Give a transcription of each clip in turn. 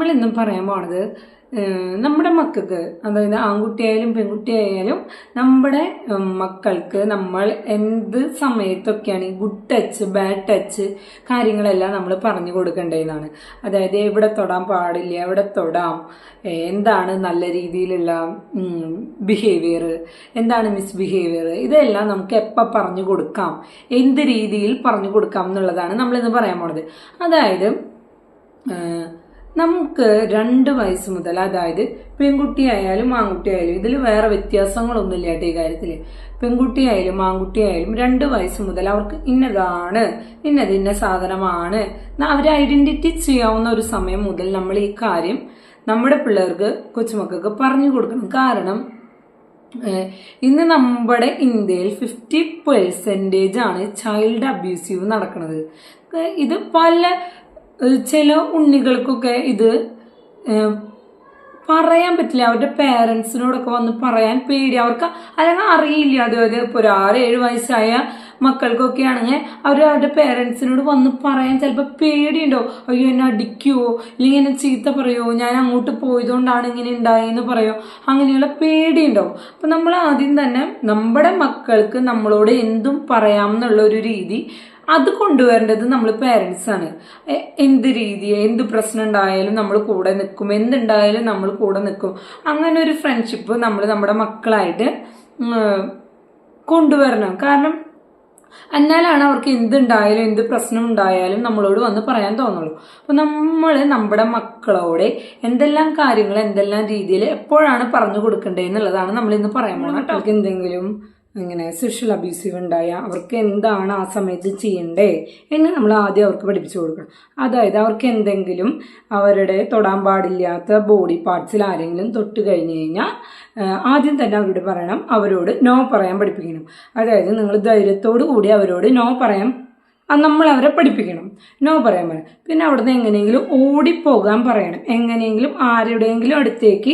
നമ്മൾ ഇന്ന് പറയാൻ പോണത് നമ്മുടെ മക്കൾക്ക് അതായത് ആൺകുട്ടിയായാലും പെൺകുട്ടിയായാലും നമ്മുടെ മക്കൾക്ക് നമ്മൾ എന്ത് സമയത്തൊക്കെയാണ് ഈ ഗുഡ് ടച്ച് ബാഡ് ടച്ച് കാര്യങ്ങളെല്ലാം നമ്മൾ പറഞ്ഞു കൊടുക്കേണ്ടതെന്നാണ്. അതായത് എവിടെ തൊടാൻ പാടില്ല എവിടെ തൊടാം എന്താണ് നല്ല രീതിയിലുള്ള ബിഹേവിയർ എന്താണ് മിസ്ബിഹേവിയർ ഇതെല്ലാം നമുക്ക് എപ്പോൾ പറഞ്ഞു കൊടുക്കാം എന്ത് രീതിയിൽ പറഞ്ഞു കൊടുക്കാം എന്നുള്ളതാണ് നമ്മളിന്ന് പറയാൻ പോണത്. അതായത് നമുക്ക് രണ്ട് വയസ്സ് മുതൽ അതായത് പെൺകുട്ടിയായാലും ആൺകുട്ടിയായാലും ഇതിൽ വേറെ വ്യത്യാസങ്ങളൊന്നുമില്ല കേട്ടോ ഈ കാര്യത്തിൽ പെൺകുട്ടിയായാലും ആൺകുട്ടിയായാലും രണ്ട് വയസ്സ് മുതൽ അവർക്ക് ഇന്നതാണ് ഇന്നത് ഇന്ന സാധനമാണ്. അവർ ഐഡന്റിറ്റി ചെയ്യാവുന്ന ഒരു സമയം മുതൽ നമ്മൾ ഈ കാര്യം നമ്മുടെ പിള്ളേർക്ക് കൊച്ചുമക്കൾക്ക് പറഞ്ഞു കൊടുക്കണം. കാരണം ഇന്ന് നമ്മുടെ ഇന്ത്യയിൽ ഫിഫ്റ്റി പെർസെന്റേജ് ആണ് ചൈൽഡ് അബ്യൂസീവ് നടക്കുന്നത് ഇത് പല ചില ഉണ്ണികൾക്കൊക്കെ ഇത് പറയാൻ പറ്റില്ല. അവരുടെ പേരൻസിനോടൊക്കെ വന്ന് പറയാൻ പേടി. അവർക്ക് അല്ലെങ്കിൽ അറിയില്ല. അതായത് ഇപ്പോൾ ഒരു ആറ് ഏഴ് വയസ്സായ മക്കൾക്കൊക്കെ ആണെങ്കിൽ അവർ അവരുടെ പേരൻസിനോട് വന്ന് പറയാൻ ചിലപ്പോൾ പേടിയുണ്ടോ അയ്യോ എന്നെ അടിക്കുവോ ഇല്ലെങ്കിൽ എന്നെ ചീത്ത പറയുമോ ഞാൻ അങ്ങോട്ട് പോയതുകൊണ്ടാണ് ഇങ്ങനെ ഉണ്ടായെന്ന് പറയോ? അങ്ങനെയുള്ള പേടിയുണ്ടാവും. അപ്പം നമ്മൾ ആദ്യം തന്നെ നമ്മുടെ മക്കൾക്ക് നമ്മളോട് എന്തും പറയാം എന്നുള്ള ഒരു രീതി അത് കൊണ്ടുവരേണ്ടത് നമ്മൾ പേരൻസ് ആണ്. എന്ത് രീതി എന്ത് പ്രശ്നം ഉണ്ടായാലും നമ്മൾ കൂടെ നിൽക്കും. എന്തുണ്ടായാലും നമ്മൾ കൂടെ നിൽക്കും. അങ്ങനെ ഒരു ഫ്രണ്ട്ഷിപ്പ് നമ്മൾ നമ്മുടെ മക്കളായിട്ട് കൊണ്ടുവരണം. കാരണം എന്നാലാണ് അവർക്ക് എന്തുണ്ടായാലും എന്ത് പ്രശ്നം ഉണ്ടായാലും നമ്മളോട് വന്ന് പറയാൻ തോന്നുള്ളൂ. അപ്പോൾ നമ്മൾ നമ്മുടെ മക്കളോട് എന്തെല്ലാം കാര്യങ്ങൾ എന്തെല്ലാം രീതിയിൽ എപ്പോഴാണ് പറഞ്ഞു കൊടുക്കേണ്ടത് എന്നുള്ളതാണ് നമ്മൾ ഇന്ന് പറയാൻ പോകുന്നത് എന്തെങ്കിലും ഇങ്ങനെ സെക്ഷൽ അബ്യൂസീവ് ഉണ്ടായ അവർക്ക് എന്താണ് ആ സമയത്ത് ചെയ്യണ്ടേ എന്ന് നമ്മൾ ആദ്യം അവർക്ക് പഠിപ്പിച്ചു കൊടുക്കണം. അതായത് അവർക്ക് എന്തെങ്കിലും അവരുടെ തൊടാൻ പാടില്ലാത്ത ബോഡി പാർട്സിൽ ആരെങ്കിലും തൊട്ട് കഴിഞ്ഞ് കഴിഞ്ഞാൽ ആദ്യം തന്നെ അവരോട് പറയണം. അവരോട് നോ പറയാൻ പഠിപ്പിക്കണം. അതായത് നിങ്ങൾ ധൈര്യത്തോടു കൂടി അവരോട് നോ പറയാൻ നമ്മൾ അവരെ പഠിപ്പിക്കണം. നോ പറയാൻ പറയണം പിന്നെ അവിടുന്ന് എങ്ങനെയെങ്കിലും ഓടിപ്പോകാൻ പറയണം. എങ്ങനെയെങ്കിലും ആരുടെയെങ്കിലും അടുത്തേക്ക്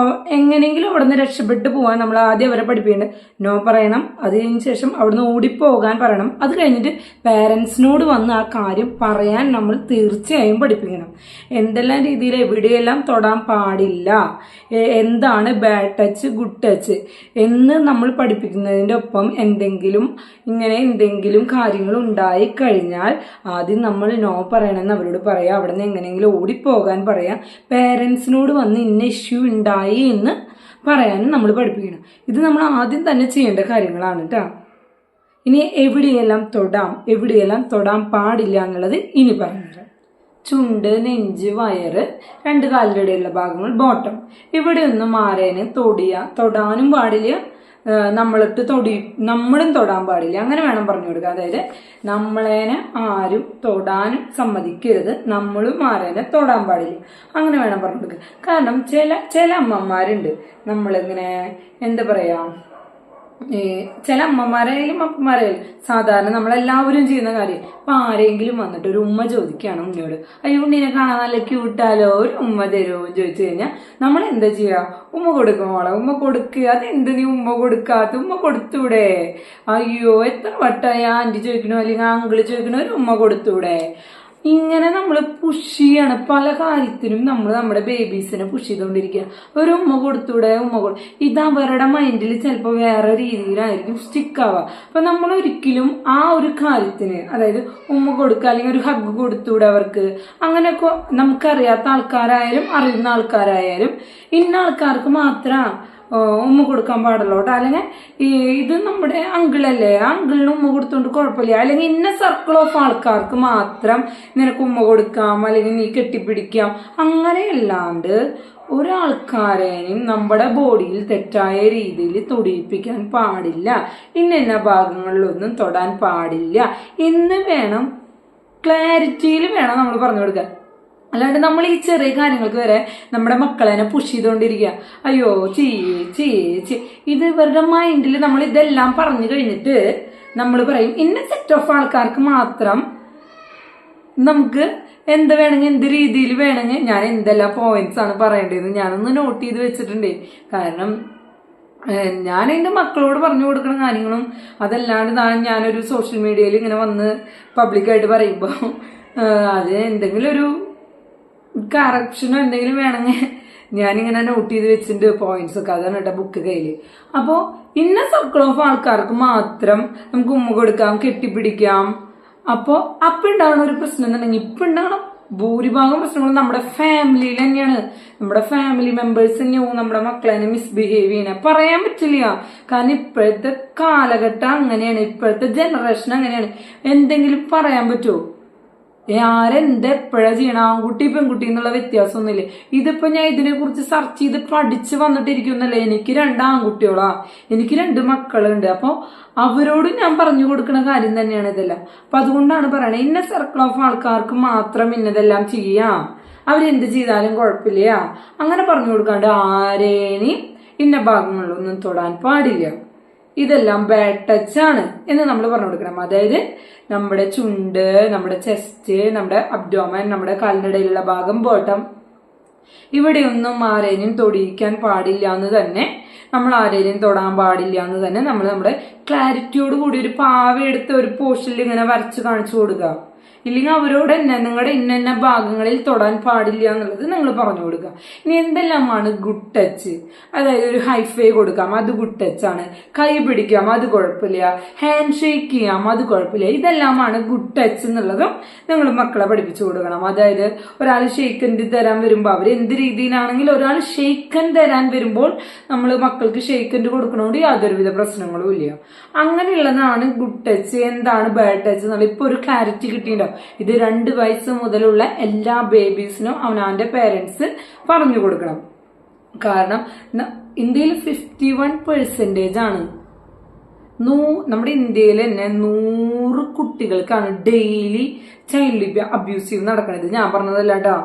എങ്ങനെയെങ്കിലും എങ്ങനെയെങ്കിലും അവിടുന്ന് രക്ഷപ്പെട്ടു പോകാൻ നമ്മൾ ആദ്യം അവരെ പഠിപ്പിക്കേണ്ടത്. നോ പറയണം. അതിന് ശേഷം അവിടുന്ന് ഓടിപ്പോകാൻ പറയണം. അത് കഴിഞ്ഞിട്ട് പേരൻസിനോട് വന്ന് ആ കാര്യം പറയാൻ നമ്മൾ തീർച്ചയായും പഠിപ്പിക്കണം. എന്തെല്ലാം രീതിയിൽ എവിടെയെല്ലാം തൊടാൻ പാടില്ല. എന്താണ് ബാഡ് ടച്ച് ഗുഡ് ടച്ച് എന്ന് നമ്മൾ പഠിപ്പിക്കുന്നതിന്റെ ഒപ്പം എന്തെങ്കിലും ഇങ്ങനെ എന്തെങ്കിലും കാര്യങ്ങൾ ഉണ്ടായി കഴിഞ്ഞാൽ ആദ്യം നമ്മൾ നോ പറയണമെന്ന് അവരോട് പറയാം. അവിടെ നിന്ന് എങ്ങനെയെങ്കിലും ഓടിപ്പോകാൻ പറയാം. പേരൻസിനോട് വന്ന് ഇന്ന ഇഷ്യൂ ഉണ്ടായി എന്ന് പറയാനും നമ്മൾ പഠിപ്പിക്കണം. ഇത് നമ്മൾ ആദ്യം തന്നെ ചെയ്യേണ്ട കാര്യങ്ങളാണ് കേട്ടോ ഇനി എവിടെയെല്ലാം തൊടാം എവിടെയെല്ലാം തൊടാൻ പാടില്ല എന്നുള്ളത് ഇനി പറഞ്ഞുതരാം. ചുണ്ട് നെഞ്ച് വയറ് രണ്ട് കാലിന്റെ ഭാഗങ്ങൾ ബോട്ടം ഇവിടെ ഒന്നും ആരേനെ തൊടിയ തൊടാനും പാടില്ല നമ്മളിട്ട് തൊടി നമ്മളും തൊടാൻ പാടില്ല. അങ്ങനെ വേണം പറഞ്ഞു കൊടുക്കുക അതായത് നമ്മളേനെ ആരും തൊടാനും സമ്മതിക്കരുത്. നമ്മളും ആരേനെ തൊടാൻ പാടില്ല. അങ്ങനെ വേണം പറഞ്ഞു കൊടുക്കുക കാരണം ചില ചില അമ്മമാരുണ്ട്. നമ്മളിങ്ങനെ എന്താ പറയാ ഈ ചില അമ്മമാരായാലും അപ്പന്മാരായാലും സാധാരണ നമ്മളെല്ലാവരും ചെയ്യുന്ന കാര്യം ഇപ്പൊ ആരെങ്കിലും വന്നിട്ട് ഒരു ഉമ്മ ചോദിക്കുകയാണ് ഉണ്ണിയോട് അയ്യോ ഉണ്ണിനെ കാണാൻ നല്ല ക്യൂട്ടാലോ ഒരു ഉമ്മ തരുമോ? എന്ന് ചോദിച്ചു കഴിഞ്ഞാൽ നമ്മൾ എന്താ ചെയ്യുക ഉമ്മ കൊടുക്കും മോളെ ഉമ്മ കൊടുക്കുക അത് എന്ത് നീ ഉമ്മ കൊടുക്കാത്ത? ഉമ്മ കൊടുത്തൂടെ? അയ്യോ എത്ര വട്ടായി ആന്റി ചോദിക്കണോ? അല്ലെങ്കിൽ അങ്കിൾ ചോദിക്കണോ? ഒരു ഉമ്മ കൊടുത്തൂടെ? ഇങ്ങനെ നമ്മൾ പുഷ് ചെയ്യാണ്. പല കാര്യത്തിനും നമ്മൾ നമ്മുടെ ബേബീസിനെ പുഷ് ചെയ്തുകൊണ്ടിരിക്കുക ഒരു ഉമ്മ കൊടുത്തൂടെ ഉമ്മ കൊടു ഇത് അവരുടെ മൈൻഡിൽ ചിലപ്പോൾ വേറെ രീതിയിലായിരിക്കും സ്റ്റിക്ക് ആവുക അപ്പൊ നമ്മൾ ഒരിക്കലും ആ ഒരു കാര്യത്തിന് അതായത് ഉമ്മ കൊടുക്കുക അല്ലെങ്കിൽ ഒരു ഹഗ് കൊടുത്തൂടെ അവർക്ക് അങ്ങനെയൊക്കെ നമുക്കറിയാത്ത ആൾക്കാരായാലും അറിയുന്ന ആൾക്കാരായാലും ഇന്ന ആൾക്കാർക്ക് മാത്രം ഉമ്മ കൊടുക്കാൻ പാടുള്ളൂ കേട്ടോ. അല്ലെങ്കിൽ ഈ ഇത് നമ്മുടെ അങ്കിളല്ലേ? അങ്കിളിന് ഉമ്മ കൊടുത്തോണ്ട് കുഴപ്പമില്ല. അല്ലെങ്കിൽ ഇന്ന സർക്കിൾ ഓഫ് ആൾക്കാർക്ക് മാത്രം നിനക്ക് ഉമ്മ കൊടുക്കാം അല്ലെങ്കിൽ നീ കെട്ടിപ്പിടിക്കാം. അങ്ങനെയല്ലാണ്ട് ഒരാൾക്കാരെയും നമ്മുടെ ബോഡിയിൽ തെറ്റായ രീതിയിൽ തൊടിയിപ്പിക്കാൻ പാടില്ല. ഇന്ന ഭാഗങ്ങളിലൊന്നും തൊടാൻ പാടില്ല. എന്ന് വേണം ക്ലാരിറ്റിയിൽ വേണം നമ്മൾ പറഞ്ഞു കൊടുക്കാൻ. അല്ലാണ്ട് നമ്മൾ ഈ ചെറിയ കാര്യങ്ങൾക്ക് വരെ നമ്മുടെ മക്കളെന്നെ പുഷ് ചെയ്തുകൊണ്ടിരിക്കുക. അയ്യോ ചീ ചെയ്യേ ചെയ്യേ ഇത് ഇവരുടെ മൈൻഡിൽ നമ്മൾ ഇതെല്ലാം പറഞ്ഞു കഴിഞ്ഞിട്ട് നമ്മൾ പറയും ഇന്ന സെറ്റ് ഓഫ് ആൾക്കാർക്ക് മാത്രം നമുക്ക് എന്ത് വേണമെങ്കിൽ എന്ത് രീതിയിൽ വേണമെങ്കിൽ ഞാൻ എന്തെല്ലാം പോയിന്റ്സ് ആണ് പറയേണ്ടത് ഞാനൊന്ന് നോട്ട് ചെയ്ത് വെച്ചിട്ടുണ്ട്. കാരണം ഞാൻ എന്റെ മക്കളോട് പറഞ്ഞു കൊടുക്കുന്ന കാര്യങ്ങളും അതല്ലാണ്ട് ഞാനൊരു സോഷ്യൽ മീഡിയയിൽ ഇങ്ങനെ വന്ന് പബ്ലിക്കായിട്ട് പറയുമ്പോൾ അത് എന്തെങ്കിലും ഒരു കറക്ഷനോ എന്തെങ്കിലും വേണമെങ്കിൽ ഞാനിങ്ങനെ നോട്ട് ചെയ്ത് വെച്ചിട്ടുണ്ട് പോയിന്റ്സ് ഒക്കെ. അതാണ് കേട്ടോ ബുക്ക് കയ്യിൽ. അപ്പോ ഇന്ന സർക്കിൾ ഓഫ് ആൾക്കാർക്ക് മാത്രം നമുക്ക് ഉമ്മ കൊടുക്കാം കെട്ടിപ്പിടിക്കാം. അപ്പോ അപ്പൊ ഉണ്ടാകുന്ന ഒരു പ്രശ്നം എന്നുണ്ടെങ്കിൽ ഇപ്പൊ ഉണ്ടാകണം ഭൂരിഭാഗം പ്രശ്നങ്ങളും നമ്മുടെ ഫാമിലിയിൽ തന്നെയാണ്. നമ്മുടെ ഫാമിലി മെമ്പേഴ്സ് തന്നെയാവും നമ്മുടെ മക്കളെ മിസ്ബിഹേവ് ചെയ്യണേ പറയാൻ പറ്റില്ല. കാരണം ഇപ്പോഴത്തെ കാലഘട്ടം അങ്ങനെയാണ്. ഇപ്പോഴത്തെ ജനറേഷൻ അങ്ങനെയാണ്. എന്തെങ്കിലും പറയാൻ പറ്റുമോ ആരെന്ത് എപ്പോഴാ ചെയ്യണം? ആൺകുട്ടി പെൺകുട്ടി എന്നുള്ള വ്യത്യാസമൊന്നുമില്ല? ഇതിപ്പോ ഞാൻ ഇതിനെ കുറിച്ച് സെർച്ച് ചെയ്ത് പഠിച്ച് വന്നിട്ടിരിക്കുന്നല്ലേ എനിക്ക് രണ്ട് ആൺകുട്ടികളാ. എനിക്ക് രണ്ട് മക്കളുണ്ട്. അപ്പൊ അവരോട് ഞാൻ പറഞ്ഞു കൊടുക്കുന്ന കാര്യം തന്നെയാണ് ഇതെല്ലാം. അപ്പൊ അതുകൊണ്ടാണ് പറയണത് ഇന്ന സർക്കിൾ ഓഫ് ആൾക്കാർക്ക് മാത്രം ഇന്നതെല്ലാം ചെയ്യാം. അവരെന്ത് ചെയ്താലും കുഴപ്പമില്ല. അങ്ങനെ പറഞ്ഞു കൊടുക്കാണ്ട് ആരേനി ഇന്ന ഭാഗങ്ങളിലൊന്നും തൊടാൻ പാടില്ല. ഇതെല്ലാം ബാഡ് ടച്ച് ആണ് എന്ന് നമ്മൾ പറഞ്ഞു കൊടുക്കണം. അതായത് നമ്മുടെ ചുണ്ട് നമ്മുടെ ചെസ്റ്റ് നമ്മുടെ അബ്ഡോമൻ നമ്മുടെ കാലിനിടയിലുള്ള ഭാഗം ബോട്ടം ഇവിടെയൊന്നും ആരെയും തൊടിയിക്കാൻ പാടില്ല എന്ന് തന്നെ നമ്മൾ ആരെയും തൊടാൻ പാടില്ല എന്ന് തന്നെ നമ്മൾ നമ്മുടെ ക്ലാരിറ്റിയോട് കൂടി ഒരു പാവ എടുത്ത് ഒരു പോസ്റ്റിൽ ഇങ്ങനെ വരച്ച് കാണിച്ചു കൊടുക്കുക. ഇല്ലെങ്കിൽ അവരോട് തന്നെ നിങ്ങളുടെ ഇന്ന ഭാഗങ്ങളിൽ തൊടാൻ പാടില്ല എന്നുള്ളത് നിങ്ങൾ പറഞ്ഞു കൊടുക്കുക. ഇനി എന്തെല്ലാമാണ് ഗുഡ് ടച്ച് അതായത് ഒരു ഹൈഫൈ കൊടുക്കാം അത് ഗുഡ് ടച്ച് ആണ്. കൈ പിടിക്കാം അത് കുഴപ്പമില്ല. ഹാൻഡ് ഷേക്ക് ചെയ്യാം അത് കുഴപ്പമില്ല. ഇതെല്ലാമാണ് ഗുഡ് ടച്ച് എന്നുള്ളതും നിങ്ങൾ മക്കളെ പഠിപ്പിച്ചു കൊടുക്കണം. അതായത് ഒരാൾ ഷെയ്ക്കൻഡ് തരാൻ വരുമ്പോൾ അവർ എന്ത് രീതിയിലാണെങ്കിൽ ഒരാൾ ഷെയ്ക്കൻ തരാൻ വരുമ്പോൾ നമ്മൾ മക്കൾക്ക് ഷെയ്ക്കൻഡ് കൊടുക്കണോണ്ട് യാതൊരുവിധ പ്രശ്നങ്ങളും ഇല്ല. അങ്ങനെയുള്ളതാണ് ഗുഡ് ടച്ച് എന്താണ് ബാഡ് ടച്ച് എന്നുള്ള ഇപ്പൊ ഒരു ക്ലാരിറ്റി കിട്ടിയിട്ടുണ്ടാവും ഇത് രണ്ട് വയസ്സ് മുതലുള്ള എല്ലാ ബേബീസിനും അവനവന്റെ പേരൻസ് പറഞ്ഞു കൊടുക്കണം. കാരണം ഇന്ത്യയിൽ ഫിഫ്റ്റി വൺ പെർസെന്റേജ് ആണ്. നൂ നമ്മുടെ ഇന്ത്യയിൽ തന്നെ നൂറ് കുട്ടികൾക്കാണ് ഡെയിലി ചൈൽഡ് അബ്യൂസീവ് നടക്കുന്നത് ഞാൻ പറഞ്ഞതല്ല കേട്ടോ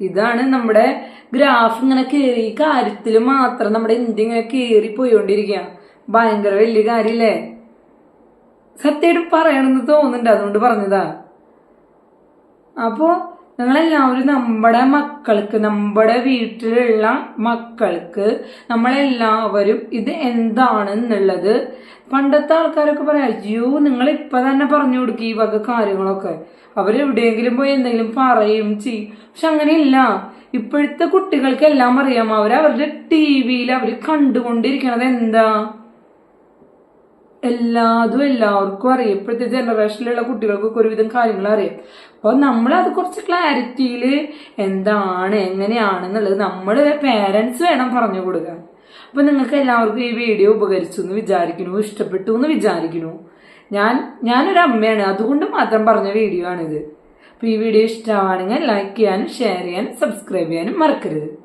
ഇതാണ് നമ്മുടെ ഗ്രാഫ് ഇങ്ങനെ കയറി കാര്യത്തിൽ മാത്രം നമ്മുടെ ഇന്ത്യ ഇങ്ങനെ കയറി പോയിക്കൊണ്ടിരിക്കുക ഭയങ്കര വലിയ കാര്യല്ലേ? സത്യമായിട്ട് പറയണമെന്ന് തോന്നുന്നുണ്ട്. അതുകൊണ്ട് പറഞ്ഞതാ. അപ്പോ നിങ്ങളെല്ലാവരും നമ്മുടെ മക്കൾക്ക് നമ്മുടെ വീട്ടിലുള്ള മക്കൾക്ക് നമ്മളെല്ലാവരും ഇത് എന്താണെന്നുള്ളത് പണ്ടത്തെ ആൾക്കാരൊക്കെ പറയാം അയ്യോ നിങ്ങൾ ഇപ്പൊ തന്നെ പറഞ്ഞു കൊടുക്കുക ഈ വക കാര്യങ്ങളൊക്കെ. അവരെവിടെയെങ്കിലും പോയി എന്തെങ്കിലും പറയും ചെയ്യും പക്ഷെ അങ്ങനെയില്ല. ഇപ്പോഴത്തെ കുട്ടികൾക്കെല്ലാം അറിയാം. അവർ അവരുടെ ടി വിയിൽ അവർ കണ്ടുകൊണ്ടിരിക്കണത് എന്താ? എല്ലാതും എല്ലാവർക്കും അറിയാം. ഇപ്പോഴത്തെ ജനറേഷനിലുള്ള കുട്ടികൾക്കൊക്കെ ഒരുവിധം കാര്യങ്ങൾ അറിയാം. അപ്പോൾ നമ്മൾ അത് കുറച്ച് ക്ലാരിറ്റിയിൽ എന്താണ് എങ്ങനെയാണെന്നുള്ളത് നമ്മൾ പേരൻസ് വേണം പറഞ്ഞു കൊടുക്കാൻ. അപ്പോൾ നിങ്ങൾക്ക് എല്ലാവർക്കും ഈ വീഡിയോ ഉപകരിച്ചു എന്ന് വിചാരിക്കുന്നു ഇഷ്ടപ്പെട്ടു എന്ന് വിചാരിക്കുന്നു. ഞാൻ ഞാനൊരു അമ്മയാണ് അതുകൊണ്ട് മാത്രം പറഞ്ഞ വീഡിയോ ആണിത്. അപ്പോൾ ഈ വീഡിയോ ഇഷ്ടമാണെങ്കിൽ ലൈക്ക് ചെയ്യാനും ഷെയർ ചെയ്യാനും സബ്സ്ക്രൈബ് ചെയ്യാനും മറക്കരുത്.